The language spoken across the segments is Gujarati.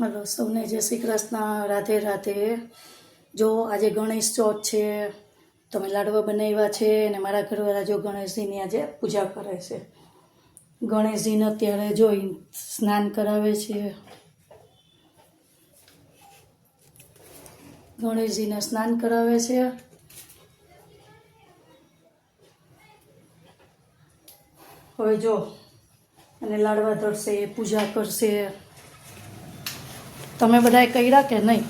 હલો સૌને જય શ્રી કૃષ્ણ, રાધે રાધે. જો આજે ગણેશ ચોથ છે, તમે લાડવા બનાવ્યા છે અને મારા ઘરવાળા જો ગણેશજીની આજે પૂજા કરે છે. ગણેશજીને અત્યારે જોઈ સ્નાન કરાવે છે. ગણેશજીને સ્નાન કરાવે છે. હવે જો, અને લાડવા ધરશે, પૂજા કરશે. તમે બધાએ કર્યા કે નહીં?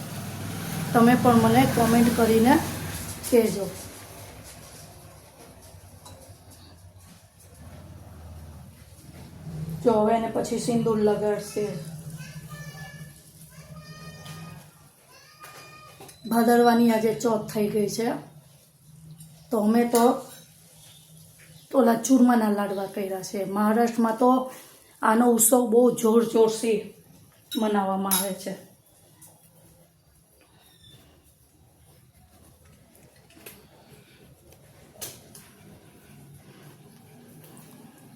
તમે પણ મને કોમેન્ટ કરીને કહેજો. જો હવે એને પછી સિંદૂર લગાડશે. ભાદરવાની આજે ચોથ થઈ ગઈ છે. તો અમે તો ઓલા ચૂરમાના લાડવા કર્યા છે. મહારાષ્ટ્રમાં તો આનો ઉત્સવ બહુ જોર જોરથી મનાવવામાં આવે છે.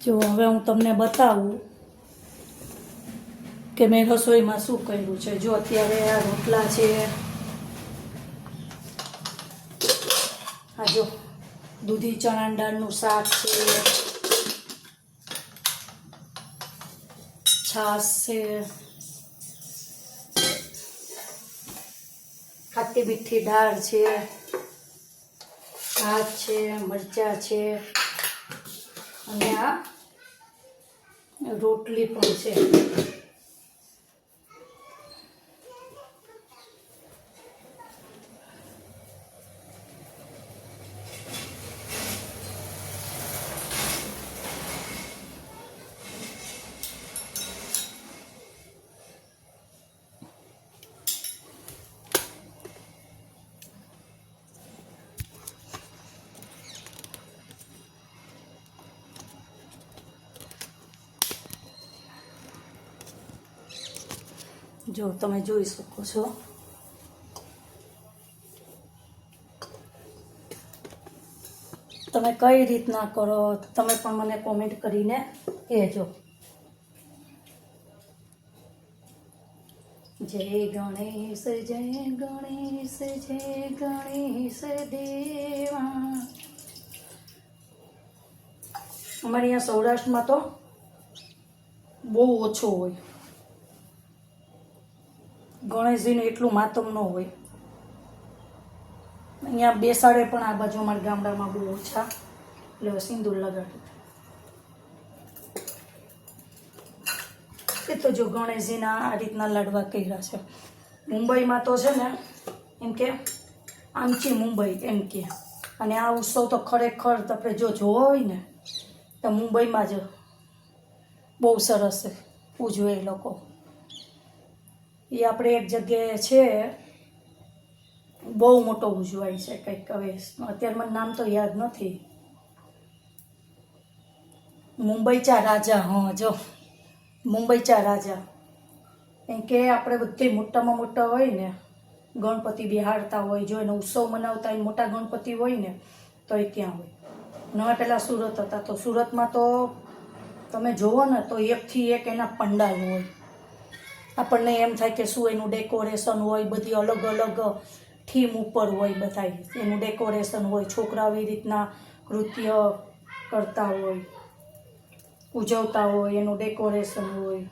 જો હવે હું તમને બતાવું કે મેં રસોઈમાં શું કર્યું છે. જો અત્યારે આ રોટલા છે. આ જો દૂધી ચણા દાળનું શાક છે. છાશ છે. ખાટી મીઠી દાળ છે ભાત છે મરચાં છે અને આ રોટલી પણ છે. જો તમે જોઈ શકો છો. તમે કઈ રીતના કરો, તમે પણ મને કોમેન્ટ કરીને કહેજો. જય ગણેશ જય ગણેશ જય ગણેશ દેવા. અમારે અહીંયા સૌરાષ્ટ્રમાં તો બહુ ઓછો હોય. ગણેશજીનું એટલું માતમ ન હોય. અહીંયા બેસાડે પણ આ બાજુ અમારા ગામડામાં બહુ ઓછા. એટલે સિંદૂર લગાડે એ તો જો ગણેશજીના આ રીતના લાડવા કર્યા છે. મુંબઈમાં તો છે ને, એમ કે, આમચી મુંબઈ એમ કે. અને આ ઉત્સવ તો ખરેખર આપણે જો જોવો હોય ને, તો મુંબઈમાં જ બહુ સરસ ઉજવે એ લોકો. એ આપણે એક જગ્યાએ છે. બહુ મોટો ઉજવાય છે કંઈક હવે. અત્યારે મને નામ તો યાદ નથી. મુંબઈ ચા રાજા, હા, જો. મુંબઈ ચા રાજા. એમ કે આપણે બધી મોટામાં મોટા હોય ને, ગણપતિ બિહારતા હોય, જો એનો ઉત્સવ મનાવતા હોય, મોટા ગણપતિ હોય ને તો એ ત્યાં હોય. અને પહેલાં સુરત હતા, તો સુરતમાં તો તમે જુઓ ને, તો એકથી એક એના પંડાલ હોય. આપણને એમ થાય કે શું એનું ડેકોરેશન હોય, બધી અલગ અલગ થીમ ઉપર હોય બધા એનું ડેકોરેશન હોય, છોકરાઓ એ રીતના નૃત્ય કરતા હોય, ઉજવતા હોય, એનું ડેકોરેશન હોય.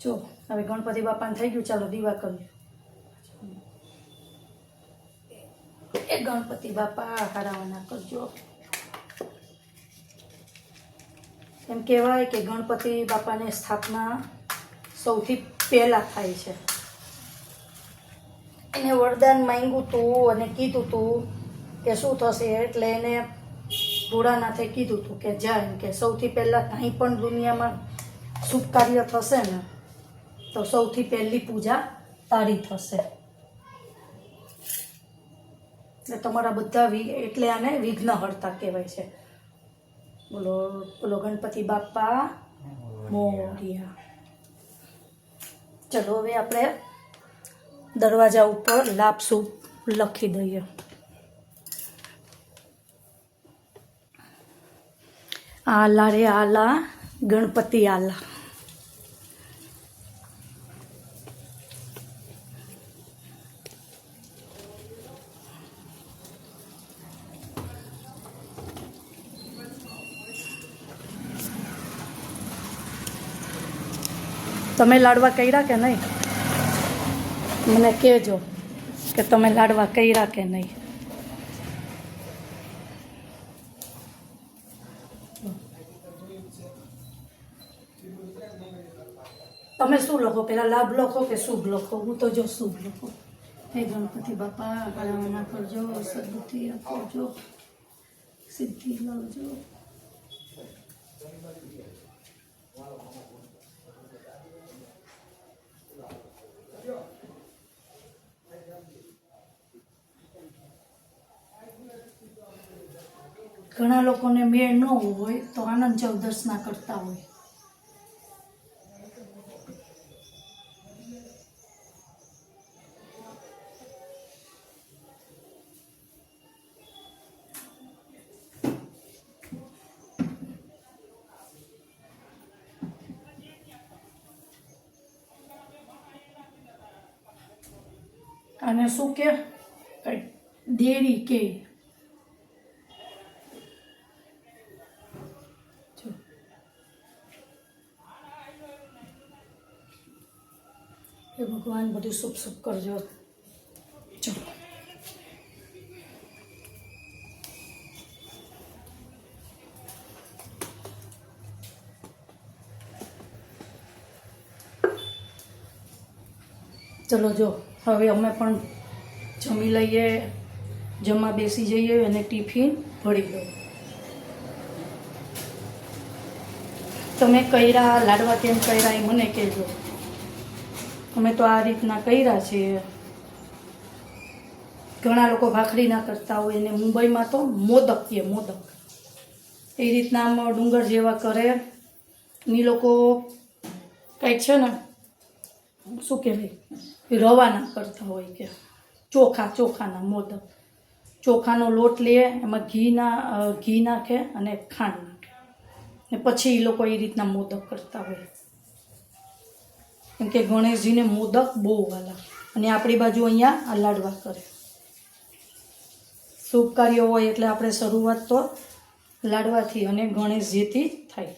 જો, હવે ગણપતિ બાપાને થઈ ગયું, ચાલો દીવા કરીએ. એ ગણપતિ બાપા હારાવાના કરજો. એમ કહેવાય કે ગણપતિ બાપાની સ્થાપના સૌથી પહેલાં થાય છે. એને વરદાન માંગ્યું હતું અને કીધું હતું કે શું થશે એટલે એને ભોળાનાથે કીધું હતું કે જા કે સૌથી પહેલાં કાંઈ પણ દુનિયામાં શુભ કાર્ય થશે ને, તો સૌથી પહેલી પૂજા તારી થશે. એટલે તમારા બધા એટલે આને વિઘ્નહર્તા કહેવાય છે. બોલો બોલો ગણપતિ બાપા મોરિયા ચલો હવે આપણે દરવાજા ઉપર લાપસુ લખી દઈએ આલા રે આલા ગણપતિ આલા તમે લાડવા કર્યા કે નહીં? મને કહેજો કે તમે લાડવા કર્યા કે નહીં. તમે શું લખો? પેલા લાભ લખો કે શુભ લખો? હું તો જો શુભ લખો. હે ગણપતિ બાપા કામના કરજો, સદબુદ્ધિ આપજો સિદ્ધિ લાવજો. ઘણા લોકોને મેળ ન હોય તો આનંદ ચૌદશના કરતા હોય. અને શું કે? દેરી કે જો. હે ભગવાન બધું શુભ શુભ કરજો. ચલો. ચલો જો, હવે અમે પણ જમી લઈએ, જમવા બેસી જઈએ અને ટિફિન ભરી દો તમે કર્યા, લાડવા કેમ કર્યા એ મને કહેજો. અમે તો આ રીતના કર્યા છીએ ઘણા લોકો ભાખરી ના કરતા હોય અને મુંબઈમાં તો મોદક કે મોદક. એ રીતના આમ ડુંગર જેવા કરે. ની લોકો કંઈક છે ને, શું કહેવાય? રવાના કરતા હોય કે ચોખા, ચોખાના મોદક. ચોખાનો લોટ લે, એમાં ઘીના ઘી નાખે અને ખાંડ નાખે. ને પછી એ લોકો એ રીતના મોદક કરતા હોય. કેમ કે ગણેશજીને મોદક બહુ વાલા અને આપણી બાજુ અહીંયા લાડવા કરે. શુભ કાર્ય હોય એટલે આપણે શરૂઆત તો લાડવાથી અને ગણેશજીથી થાય.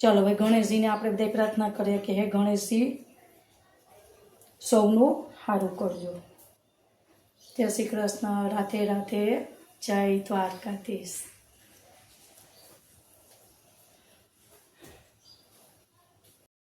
ચાલો, હવે ગણેશજીને આપણે બધા પ્રાર્થના કરીએ કે હે ગણેશજી, સૌનું સારું કરજો. જય શ્રી કૃષ્ણ. રાધે રાધે. જય દ્વારકાધીશ.